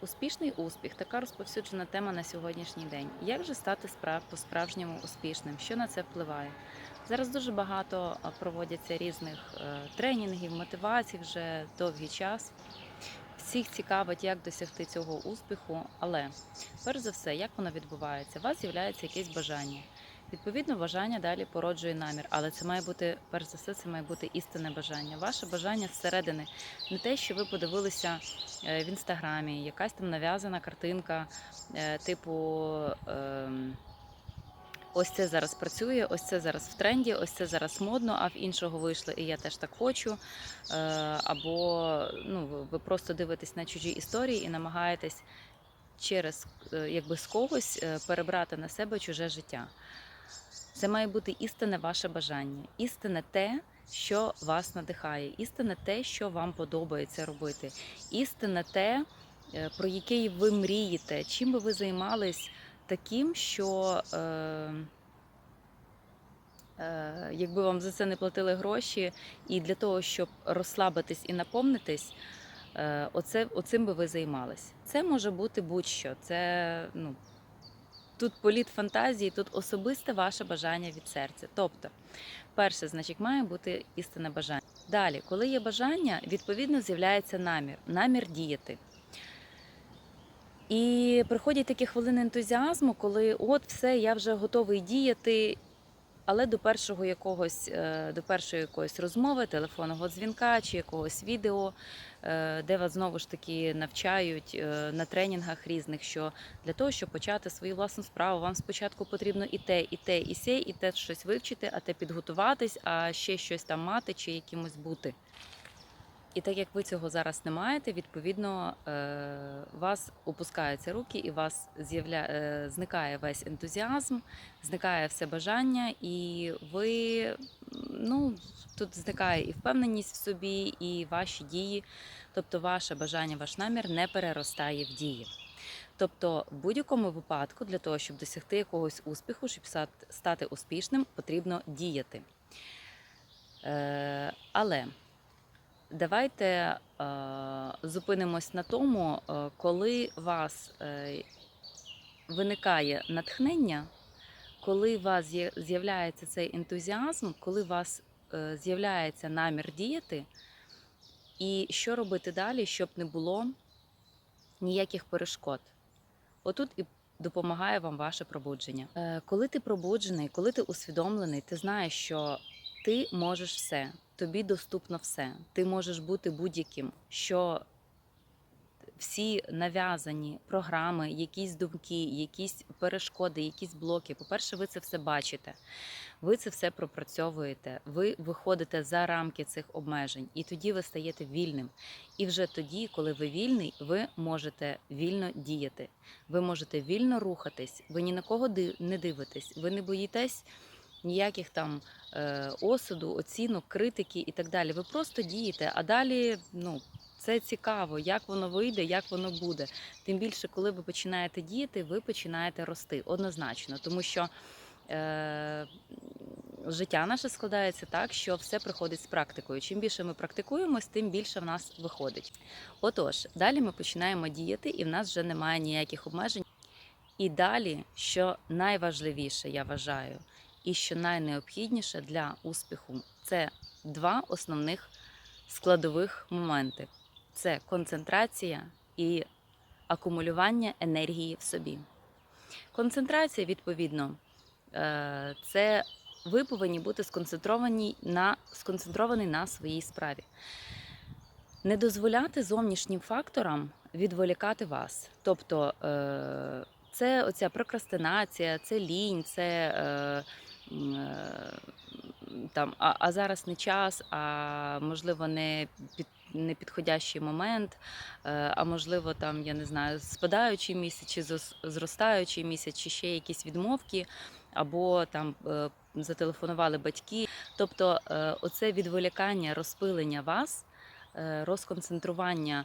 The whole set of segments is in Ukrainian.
Успішний успіх така розповсюджена тема на сьогоднішній день. Як же стати справ по-справжньому успішним? Що на це впливає? Зараз дуже багато проводяться різних е, тренінгів, мотивацій вже довгий час. Всіх цікавить, як досягти цього успіху, але перш за все, як воно відбувається? У вас з'являється якесь бажання. Відповідно, бажання далі породжує намір, але це має бути, перш за все, це має бути істинне бажання. Ваше бажання зсередини, не те, що ви подивилися е, в інстаграмі, якась там нав'язана картинка, е, типу. ем, Ось це зараз працює, ось це зараз в тренді, ось це зараз модно, а в іншого вийшло, і я теж так хочу. Е, Або ну, ви- просто дивитесь на чужі історії і намагаєтесь через якби з когось перебрати на себе чуже життя. Це має бути істинне ваше бажання, істинне те, що вас надихає, істинне те, що вам подобається робити, істинне те, е, про яке ви мрієте, чим би ви займались таким, що е, е, якби вам за це не платили гроші, і для того, щоб розслабитись і наповнитись, е, оце, оцим би ви займались. Це може бути будь-що. Це ну, тут політ фантазії, тут особисте ваше бажання від серця. Тобто, перше, значить, має бути істинне бажання. Далі, коли є бажання, відповідно з'являється намір, намір діяти. І приходять такі хвилини ентузіазму, коли от все, я вже готовий діяти, але до першого якогось, е, до першої якоїсь розмови, телефонного дзвінка чи якогось відео, е, де вас знову ж таки навчають е, на тренінгах різних, що для того, щоб почати свою власну справу, вам спочатку потрібно і те, і те, і сє, і те щось вивчити, а те підготуватись, а ще щось там мати чи якимось бути. І так як ви цього зараз не маєте, відповідно е, вас опускаються руки, і вас з'явля... е, зникає весь ентузіазм, зникає все бажання, і ви ну тут зникає і впевненість в собі, і ваші дії, тобто ваше бажання, ваш намір не переростає в дії. Тобто, в будь-якому випадку, для того, щоб досягти якогось успіху, щоб стати успішним, потрібно діяти. Е, але Давайте е, зупинимось на тому, е, коли у вас е, виникає натхнення, коли у вас з'я- з'являється цей ентузіазм, коли у вас з'являється намір діяти, і що робити далі, щоб не було ніяких перешкод. Отут і допомагає вам ваше пробудження. Коли ти пробуджений, коли ти усвідомлений, ти знаєш, що ти можеш все, тобі доступно все. Ти можеш бути будь-яким, що всі нав'язані програми, якісь думки, якісь перешкоди, якісь блоки. По-перше, ви це все бачите, ви це все пропрацьовуєте, ви виходите за рамки цих обмежень, і тоді ви стаєте вільним. І вже тоді, коли ви вільний, ви можете вільно діяти. Ви можете вільно рухатись, ви ні на кого не дивитесь, ви не боїтесь ніяких там е, осуду, оцінок, критики і так далі. Ви просто дієте, а далі ну. Це цікаво, як воно вийде, як воно буде. Тим більше, коли ви починаєте діяти, ви починаєте рости однозначно, тому що е, життя наше складається так, що все приходить з практикою. Чим більше ми практикуємось, тим більше в нас виходить. Отож, далі ми починаємо діяти, і в нас вже немає ніяких обмежень. І далі, що найважливіше, я вважаю, і що найнеобхідніше для успіху, це два основних складових моменти: це концентрація і акумулювання енергії в собі. Концентрація, відповідно, е, це ви повинні бути сконцентровані на, сконцентровані на своїй справі. Не дозволяти зовнішнім факторам відволікати вас. Тобто е, це оця прокрастинація, це лінь, це е, там, а, а зараз не час, а можливо не під. Непідходящий момент, е, а можливо, там я не знаю, спадаючий місяць, чи зростаючий місяць, чи ще якісь відмовки, або там е, зателефонували батьки. Тобто, е, оце відволікання, розпилення вас, е, розконцентрування,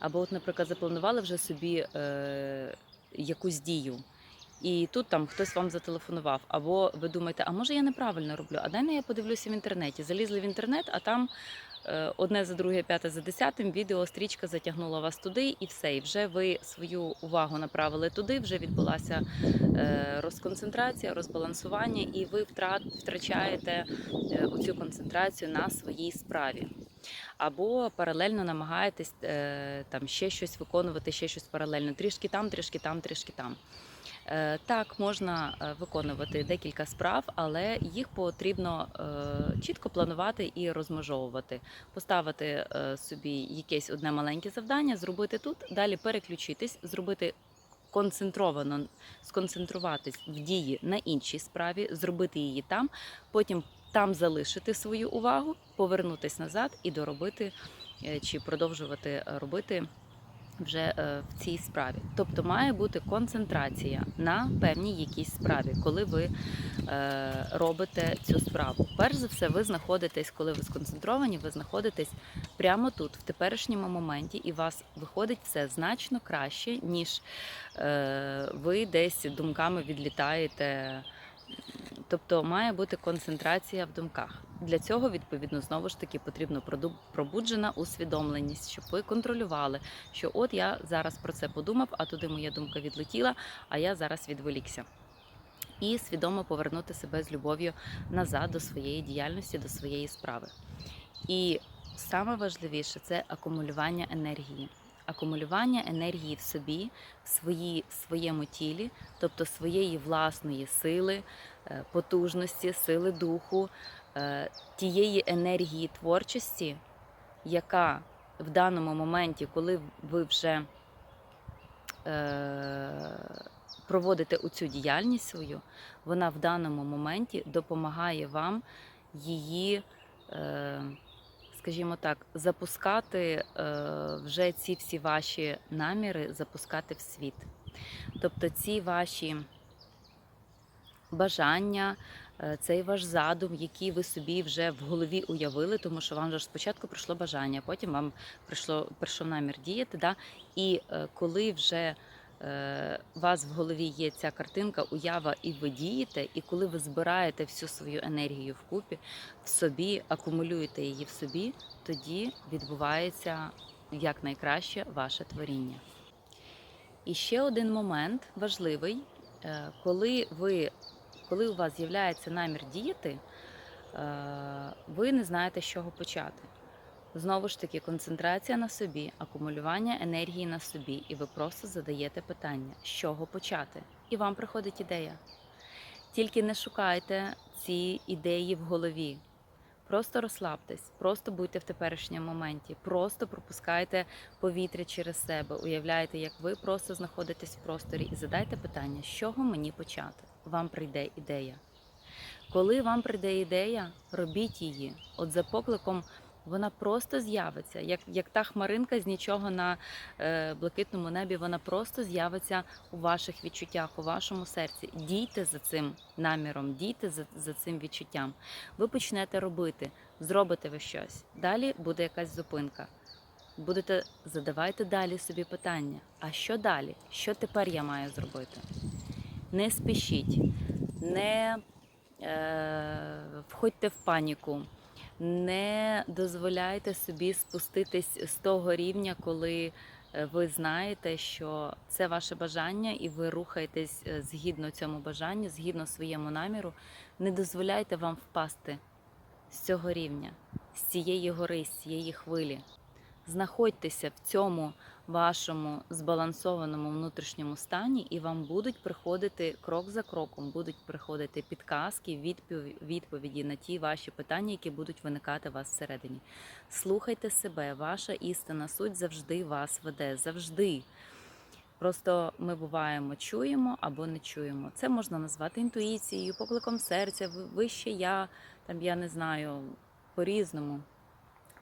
або, от, наприклад, запланували вже собі е, якусь дію. І тут там хтось вам зателефонував, або ви думаєте, а може я неправильно роблю? А дай я подивлюся в інтернеті. Залізли в інтернет, а там е, одне за друге, п'яте за десятим, відео стрічка затягнула вас туди, і все. І вже ви свою увагу направили туди, вже відбулася е, розконцентрація, розбалансування, і ви втрат- втрачаєте е, оцю концентрацію на своїй справі. Або паралельно намагаєтесь е, там ще щось виконувати, ще щось паралельно, трішки там, трішки там, трішки там. Е, Так, можна е, виконувати декілька справ, але їх потрібно чітко планувати і розмежовувати, поставити собі якесь одне маленьке завдання, зробити тут, далі переключитись, зробити концентровано, сконцентруватись в дії на іншій справі, зробити її там, потім там залишити свою увагу, повернутись назад і доробити е, чи продовжувати е, робити вже е, в цій справі. Тобто має бути концентрація на певній якійсь справі, коли ви робите цю справу. Перш за все, ви знаходитесь, коли ви сконцентровані, ви знаходитесь прямо тут, в теперішньому моменті, і у вас виходить все значно краще, ніж ви десь думками відлітаєте. Тобто має бути концентрація в думках. Для цього, відповідно, знову ж таки потрібно пробуджена усвідомленість, щоб ви контролювали, що от я зараз про це подумав, а туди моя думка відлетіла, а я зараз відволікся. І свідомо повернути себе з любов'ю назад до своєї діяльності, до своєї справи. І саме важливіше це акумулювання енергії. Акумулювання енергії в собі, в свої, своєму тілі, тобто своєї власної сили, е, потужності, сили духу, е, тієї енергії творчості, яка в даному моменті, коли ви вже е, проводите оцю діяльність свою, вона в даному моменті допомагає вам її, скажімо так, запускати е, вже ці всі ваші наміри, запускати в світ. Тобто ці ваші бажання, е, цей ваш задум, який ви собі вже в голові уявили, тому що вам же ж спочатку прийшло бажання, потім вам прийшло прийшов намір діяти. Да? І е, коли вже у вас в голові є ця картинка, уява, і ви дієте, і коли ви збираєте всю свою енергію вкупі в собі, акумулюєте її в собі, тоді відбувається якнайкраще ваше творіння. І ще один момент важливий, е, коли ви коли у вас з'являється намір діяти, е, ви не знаєте, з чого почати. Знову ж таки, концентрація на собі, акумулювання енергії на собі, і ви просто задаєте питання, з чого почати. І вам приходить ідея. Тільки не шукайте ці ідеї в голові. Просто розслабтесь, просто будьте в теперішньому моменті, просто пропускайте повітря через себе, уявляйте, як ви просто знаходитесь в просторі і задайте питання, з чого мені почати. Вам прийде ідея. Коли вам прийде ідея, робіть її. От за покликом вона просто з'явиться, як, як та хмаринка з нічого на е, блакитному небі, вона просто з'явиться у ваших відчуттях, у вашому серці. Дійте за цим наміром, дійте за, за цим відчуттям. Ви почнете робити, зробите ви щось. Далі буде якась зупинка. Будете задавайте далі собі питання: а що далі? Що тепер я маю зробити? Не спішіть, не е, входьте в паніку, не дозволяйте собі спуститись з того рівня, коли е, ви знаєте, що це ваше бажання, і ви рухаєтесь е, згідно цьому бажанню, згідно своєму наміру. Не дозволяйте вам впасти з цього рівня, з цієї гори, з цієї хвилі. Знаходьтеся в цьому вашому збалансованому внутрішньому стані, і вам будуть приходити крок за кроком, будуть приходити підказки, відпов- відповіді на ті ваші питання, які будуть виникати у вас всередині. Слухайте себе, ваша істина, суть завжди вас веде, завжди. Просто ми буваємо, чуємо або не чуємо. Це можна назвати інтуїцією, покликом серця, ви- вище я, там я не знаю, по-різному.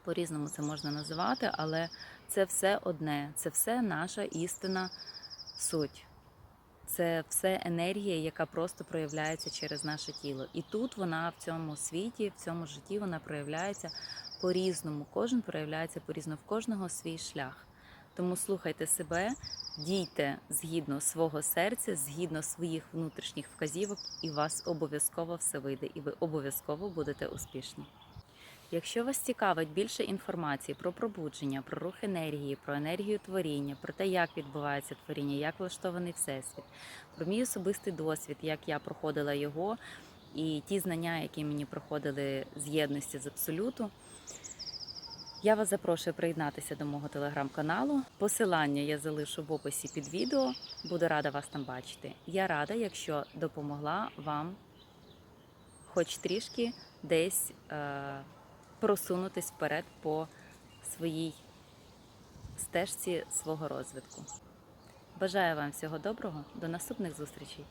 По-різному це можна називати, але це все одне, це все наша істина суть. Це все енергія, яка просто проявляється через наше тіло. І тут вона в цьому світі, в цьому житті вона проявляється по-різному. Кожен проявляється по-різному, в кожного свій шлях. Тому слухайте себе, дійте згідно свого серця, згідно своїх внутрішніх вказівок, і вас обов'язково все вийде, і ви обов'язково будете успішні. Якщо вас цікавить більше інформації про пробудження, про рух енергії, про енергію творіння, про те, як відбувається творіння, як влаштований всесвіт, про мій особистий досвід, як я проходила його, і ті знання, які мені проходили з єдності з абсолюту. Я вас запрошую приєднатися до мого телеграм-каналу. Посилання я залишу в описі під відео. Буду рада вас там бачити. Я рада, якщо допомогла вам хоч трішки десь е, просунутись вперед по своїй стежці свого розвитку. Бажаю вам всього доброго, до наступних зустрічей!